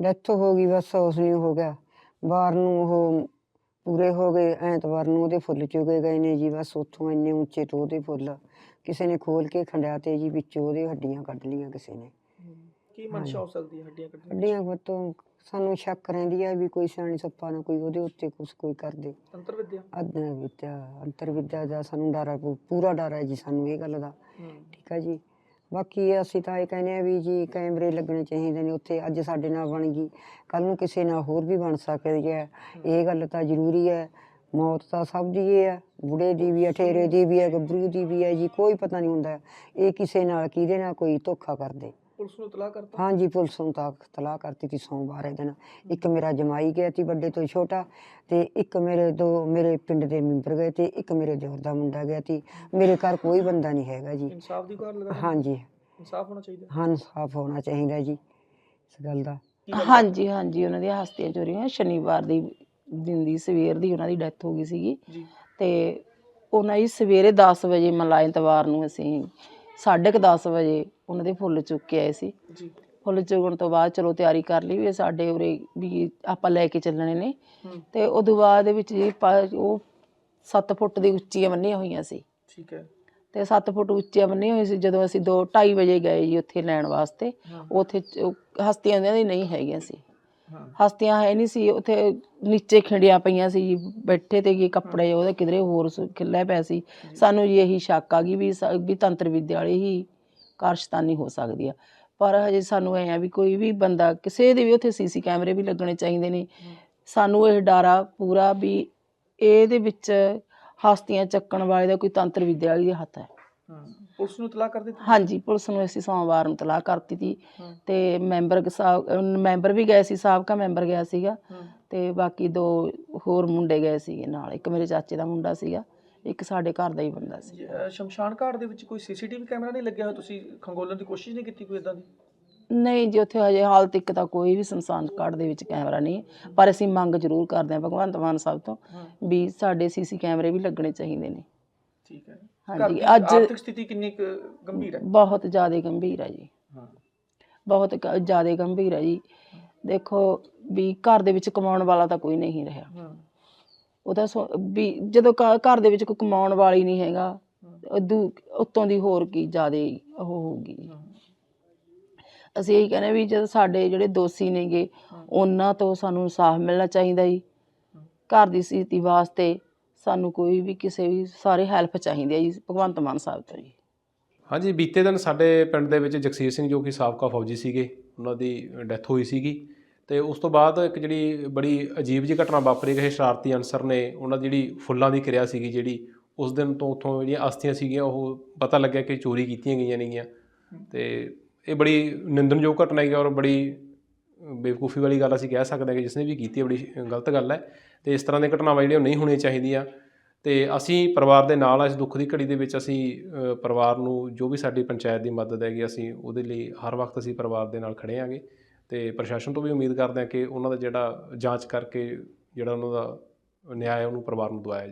Death ਹੋ ਗਈ ਬਸ ਉਸ ਨੂੰ ਹੋ ਗਿਆ। ਬਾਹਰ ਨੂੰ ਉਹ ਪੂਰੇ ਹੋ ਗਏ ਐਤਵਾਰ ਨੂੰ ਉਹਦੇ ਫੁੱਲ ਚੁਗੇ ਗਏ ਨੇ ਜੀ ਬਸ ਉੱਥੋਂ ਇੰਨੇ ਉੱਚੇ ਤੋਂ ਉਹਦੇ ਫੁੱਲ। ਕਿਸੇ ਨੇ ਖੋਲ ਕੇ ਖੰਡਿਆ ਤੇ ਜੀ ਵਿੱਚੋਂ ਉਹਦੇ ਹੱਡੀਆਂ ਕੱਢ ਲੀਆਂ ਕਿਸੇ ਨੇ। ਕੀ ਮਨਸ਼ਾ ਹੋ ਸਕਦੀ ਹੈ ਹੱਡੀਆਂ ਕੱਢਣ ਦੀ? ਹੱਡੀਆਂ ਵੱਤੋਂ ਸਾਨੂੰ ਸ਼ੱਕ ਰਹਿੰਦੀ ਹੈ ਵੀ ਕੋਈ ਸਿਆਣੀ ਸੱਪਾ ਨਾ ਕੋਈ ਉਹਦੇ ਉੱਤੇ ਕੁਛ ਕੋਈ ਕਰਦੇ ਤੰਤਰ ਵਿਦਿਆ ਅਦਨਾ ਵਿਦਿਆ ਅੰਤਰ ਵਿਦਿਆ ਦਾ ਸਾਨੂੰ ਡਰ ਹੈ ਪੂਰਾ ਡਰ ਹੈ ਜੀ ਸਾਨੂੰ ਇਹ ਗੱਲ ਦਾ। ਠੀਕ ਹੈ ਜੀ। ਬਾਕੀ ਅਸੀਂ ਤਾਂ ਇਹ ਕਹਿੰਦੇ ਆ ਵੀ ਜੀ ਕੈਮਰੇ ਲੱਗਣੇ ਚਾਹੀਦੇ ਨੇ ਉੱਥੇ ਅੱਜ ਸਾਡੇ ਨਾਲ ਬਣ ਗਈ ਕੱਲ ਨੂੰ ਕਿਸੇ ਨਾਲ ਹੋਰ ਵੀ ਬਣ ਸਕਦੀ ਹੈ। ਇਹ ਗੱਲ ਤਾਂ ਜ਼ਰੂਰੀ ਹੈ ਮੌਤ ਤਾਂ ਸਭ ਦੀ ਇਹ ਹੈ ਬੁੜੇ ਦੀ ਵੀ ਹੈ ਠੇਰੇ ਦੀ ਵੀ ਹੈ ਗੱਭਰੂ ਦੀ ਵੀ ਹੈ ਜੀ ਕੋਈ ਪਤਾ ਨਹੀਂ ਹੁੰਦਾ ਇਹ ਕਿਸੇ ਨਾਲ ਕਿਹਦੇ ਨਾਲ ਕੋਈ ਧੋਖਾ ਕਰਦੇ। ਪੁਲਿਸ ਨੂੰ ਇਤਲਾਹ ਕਰਤਾ? ਹਾਂਜੀ ਪੁਲਿਸ ਨੂੰ ਤਾਂ ਤਲਾਹ ਕਰਤੀ ਤੀ ਸੋਮਵਾਰ ਇਹ ਦਿਨ। ਇੱਕ ਮੇਰਾ ਜਮਾਈ ਗਿਆ ਸੀ ਵੱਡੇ ਤੋਂ ਛੋਟਾ ਤੇ ਇੱਕ ਮੇਰੇ ਦੋ ਮੇਰੇ ਪਿੰਡ ਦੇ ਮੈਂਬਰ ਗਏ ਤੇ ਇੱਕ ਮੇਰੇ ਦਿਓਰ ਦਾ ਮੁੰਡਾ ਗਿਆ ਸੀ। ਮੇਰੇ ਘਰ ਕੋਈ ਬੰਦਾ ਨਹੀਂ ਹੈਗਾ ਜੀ। ਇਨਸਾਫ ਦੀ ਗੁਹਾਰ ਲਗਾ ਹਾਂਜੀ। ਇਨਸਾਫ ਹੋਣਾ ਚਾਹੀਦਾ? ਹਾਂ ਸਾਫ਼ ਹੋਣਾ ਚਾਹੀਦਾ ਜੀ ਇਸ ਗੱਲ ਦਾ। ਕੀ ਹਾਂਜੀ ਹਾਂਜੀ ਉਹਨਾਂ ਦੀਆਂ ਹਸਤੀਆਂ ਚੋਰੀ ਹੋਈਆਂ ਸ਼ਨੀਵਾਰ ਦੀ ਦਿਨ ਦੀ ਸਵੇਰ ਦੀ ਉਹਨਾਂ ਦੀ ਡੈਥ ਹੋ ਗਈ ਸੀਗੀ। ਜੀ। ਤੇ ਉਹਨਾਂ ਦੀ ਸਵੇਰੇ 10 ਵਜੇ ਮਲਾਈ ਐਤਵਾਰ ਨੂੰ ਅਸੀਂ 10:30 ਵਜੇ ਉਹਨਾਂ ਦੇ ਫੁੱਲ ਚੁੱਕ ਕੇ ਆਏ ਸੀ। ਜੀ। ਫੁੱਲ ਚੁਗਣ ਤੋਂ ਬਾਅਦ ਚਲੋ ਤਿਆਰੀ ਕਰ ਲਈ ਵੀ ਸਾਡੇ ਉਰੇ ਵੀ ਆਪਾਂ ਲੈ ਕੇ ਚੱਲਣੇ ਨੇ। ਹੂੰ। ਤੇ ਉਦੋਂ ਬਾਅਦ ਦੇ ਵਿੱਚ ਜੀ ਪਾ- ਉਹ 7 ਫੁੱਟ ਦੀ ਉੱਚੀਆਂ ਬੰਨੀਆਂ ਹੋਈਆਂ ਸੀ। ਠੀਕ ਹੈ। ਤੇ 7 ਫੁੱਟ ਉੱਚੀਆਂ ਬੰਨੀਆਂ ਹੋਈਆਂ ਸੀ ਜਦੋਂ ਅਸੀਂ 2 2:30 ਵਜੇ ਗਏ ਜੀ ਉੱਥੇ ਲੈਣ ਵਾਸਤੇ। ਹਾਂ। ਉੱਥੇ ਚ- ਉਹ ਹਸਤੀਆਂ ਉਹਨਾਂ ਦੀ ਨਹੀਂ ਹੈਗੀਆਂ ਸੀ। ਹਸਤੀਆਂ ਹੈ ਨਹੀਂ ਸੀ ਉੱਥੇ ਨੀਚੇ ਖਿੰਡੀਆਂ ਪਈਆਂ ਸੀ ਜੀ ਬੈਠੇ ਤੇ ਕੀ ਕੱਪੜੇ ਉਹਦੇ ਕਿਧਰੇ ਹੋਰ ਸ- ਖਿੱਲੇ ਪਏ ਸੀ। ਸਾਨੂੰ ਜੀ ਇਹੀ ਸ਼ੱਕ ਆ ਗਈ ਵੀ ਸ- ਵੀ ਤੰਤਰ ਵਿਦਿਆ ਵਾਲੀ ਹੀ ਕਾਰਸ਼ਤਾਨੀ ਹੋ ਸਕਦੀ ਆ। ਪਰ ਹਜੇ ਸਾਨੂੰ ਐ ਆ ਵੀ ਕੋਈ ਵੀ ਬੰਦਾ ਕਿਸੇ ਦੇ ਵੀ ਉੱਥੇ ਸੀਸੀ ਕੈਮਰੇ ਵੀ ਲੱਗਣੇ ਚਾਹੀਦੇ ਨੇ। ਸਾਨੂੰ ਇਹ ਡਾਰਾ ਪੂਰਾ ਵੀ ਇਹਦੇ ਵਿੱਚ ਹਸਤੀਆਂ ਚੱਕਣ ਵਾਲੇ ਦਾ ਕੋਈ ਤੰਤਰ ਵਿਦਿਆ ਵਾਲੀ ਦੇ ਹੱਥ ਹੈ। ਹਾਂ ਪੁਲਿਸ ਨੂੰ ਇਤਲਾਹ ਕਰ ਦਿੱਤੀ? ਹਾਂਜੀ ਪੁਲਿਸ ਨੂੰ ਅਸੀਂ ਸੋਮਵਾਰ ਨੂੰ ਤਲਾਹ ਕਰਤੀ ਤੀ। ਹਾਂ। ਤੇ ਮੈਂਬਰ ਸਾਹਿਬ ਮੈਂਬਰ ਵੀ ਗਏ ਸੀ ਸਾਬਕਾ ਮੈਂਬਰ ਗਿਆ ਸੀਗਾ। ਹਾਂ। ਤੇ ਬਾਕੀ ਦੋ ਹੋਰ ਮੁੰਡੇ ਗਏ ਸੀਗੇ ਨਾਲ ਇੱਕ ਮੇਰੇ ਚਾਚੇ ਦਾ ਮੁੰਡਾ ਸੀਗਾ ਇੱਕ ਸਾਡੇ ਘਰ ਦਾ ਹੀ ਬੰਦਾ ਸੀ। ਜੀ, ਅਹ ਸ਼ਮਸ਼ਾਨ ਘਾਟ ਦੇ ਵਿੱਚ ਕੋਈ ਸੀਸੀਟੀਵੀ ਕੈਮਰਾ ਨਹੀਂ ਲੱਗਿਆ ਹੋਇਆ? ਤੁਸੀਂ ਖੰਗੋਲਣ ਦੀ ਕੋਸ਼ਿਸ਼ ਨਹੀਂ ਕੀਤੀ ਕੋਈ ਇਦਾਂ ਦੀ? ਨਹੀਂ ਜੀ ਉੱਥੇ ਹਜੇ ਹਾਲ ਤੱਕ ਤਾਂ ਕੋਈ ਵੀ ਸ਼ਮਸ਼ਾਨ ਘਾਟ ਦੇ ਵਿੱਚ ਕੈਮਰਾ ਨਹੀਂ ਹੈ। ਪਰ ਅਸੀਂ ਮੰਗ ਜ਼ਰੂਰ ਕਰਦੇ ਹਾਂ ਭਗਵੰਤ ਮਾਨ ਸਾਹਿਬ ਤੋਂ ਵੀ ਸਾਡੇ ਸੀਸੀ ਕੈਮਰੇ ਵੀ ਲੱਗਣੇ ਚਾਹੀਦੇ ਨੇ। ਠੀਕ ਹੈ। ਹਾਂਜੀ, ਅੱਜ- ਆਰਥਿਕ ਸਥਿਤੀ ਕਿੰਨੀ ਗੰਭੀਰ ਹੈ? ਬਹੁਤ ਜ਼ਿਆਦਾ ਗੰਭੀਰ ਹੈ ਜੀ। ਹਾਂ। ਬਹੁਤ ਜ਼ਿਆਦਾ ਗੰਭੀਰ ਹੈ ਜੀ। ਦੇਖੋ ਵੀ ਘਰ ਦੇ ਵਿੱਚ ਕਮਾਉਣ ਵਾਲਾ ਤਾਂ ਕੋਈ ਨਹੀਂ ਰਿਹਾ। ਹਾਂ। ਉਹਦਾ ਵੀ ਜਦੋਂ ਘਰ ਦੇ ਵਿੱਚ ਕੋਈ ਕਮਾਉਣ ਵਾਲੀ ਨਹੀਂ ਹੈਗਾ ਉੱਤੋਂ ਦੀ ਹੋਰ ਕੀ ਜ਼ਿਆਦਾ ਉਹ ਹੋਊਗੀ। ਅਸੀਂ ਇਹੀ ਕਹਿੰਦੇ ਵੀ ਜਦ ਸਾਡੇ ਜਿਹੜੇ ਦੋਸ਼ੀ ਨੇਗੇ ਉਹਨਾਂ ਤੋਂ ਸਾਨੂੰ ਇਨਸਾਫ ਮਿਲਣਾ ਚਾਹੀਦਾ ਜੀ। ਘਰ ਦੀ ਸਥਿਤੀ ਵਾਸਤੇ ਸਾਨੂੰ ਕੋਈ ਵੀ ਕਿਸੇ ਵੀ ਸਾਰੇ ਹੈਲਪ ਚਾਹੀਦੀ ਹੈ ਜੀ, ਭਗਵੰਤ ਮਾਨ ਸਾਹਿਬ ਤੋਂ ਜੀ। ਹਾਂਜੀ, ਬੀਤੇ ਦਿਨ ਸਾਡੇ ਪਿੰਡ ਦੇ ਵਿੱਚ ਜਗਸੀਰ ਸਿੰਘ ਜੋ ਕਿ ਸਾਬਕਾ ਫੌਜੀ ਸੀਗੇ, ਉਹਨਾਂ ਦੀ ਡੈਥ ਹੋਈ ਸੀਗੀ ਤੇ ਉਸ ਤੋਂ ਬਾਅਦ ਇੱਕ ਜਿਹੜੀ ਬੜੀ ਅਜੀਬ ਜਿਹੀ ਘਟਨਾ ਵਾਪਰੀ ਕਿ ਸ਼ਰਾਰਤੀ ਅਨਸਰ ਨੇ ਉਹਨਾਂ ਦੀ ਜਿਹੜੀ ਫੁੱਲਾਂ ਦੀ ਕਿਰਿਆ ਸੀਗੀ ਜਿਹੜੀ, ਉਸ ਦਿਨ ਤੋਂ ਉੱਥੋਂ ਜਿਹੜੀਆਂ ਅਸਥੀਆਂ ਸੀਗੀਆਂ, ਉਹ ਪਤਾ ਲੱਗਿਆ ਕਿ ਚੋਰੀ ਕੀਤੀਆਂ ਗਈਆਂ ਨੇਗੀਆਂ ਤੇ ਇਹ ਬੜੀ ਨਿੰਦਣਯੋਗ ਘਟਨਾ ਹੈਗੀ ਔਰ ਬੜੀ ਬੇਵਕੂਫੀ ਵਾਲੀ ਗੱਲ ਅਸੀਂ ਕਹਿ ਸਕਦੇ ਹਾਂ ਕਿ ਜਿਸਨੇ ਵੀ ਕੀਤੀ ਬੜੀ ਗਲਤ ਗੱਲ ਹੈ। ਤੇ ਇਸ ਤਰ੍ਹਾਂ ਦੀਆਂ ਘਟਨਾਵਾਂ ਜਿਹੜੀਆਂ ਨਹੀਂ ਹੋਣੀਆਂ ਚਾਹੀਦੀਆਂ। ਤੇ ਅਸੀਂ ਪਰਿਵਾਰ ਦੇ ਨਾਲ ਇਸ ਦੁੱਖ ਦੀ ਘੜੀ ਦੇ ਵਿੱਚ ਅਸੀਂ ਪਰਿਵਾਰ ਨੂੰ ਜੋ ਵੀ ਸਾਡੀ ਪੰਚਾਇਤ ਦੀ ਮਦਦ ਹੈਗੀ, ਅਸੀਂ ਉਹਦੇ ਲਈ ਹਰ ਵਕਤ ਅਸੀਂ ਪਰਿਵਾਰ ਦੇ ਨਾਲ ਖੜੇ ਆਂਗੇ ਤੇ ਪ੍ਰਸ਼ਾਸਨ ਤੋਂ ਵੀ ਉਮੀਦ ਕਰਦੇ ਹਾਂ ਕਿ ਉਹਨਾਂ ਦਾ ਜਿਹੜਾ ਜਾਂਚ ਕਰਕੇ ਜਿਹੜਾ ਉਹਨਾਂ ਦਾ ਨਿਆਂ ਹੈ, ਉਹਨੂੰ ਪਰਿਵਾਰ ਨੂੰ ਦਵਾਇਆ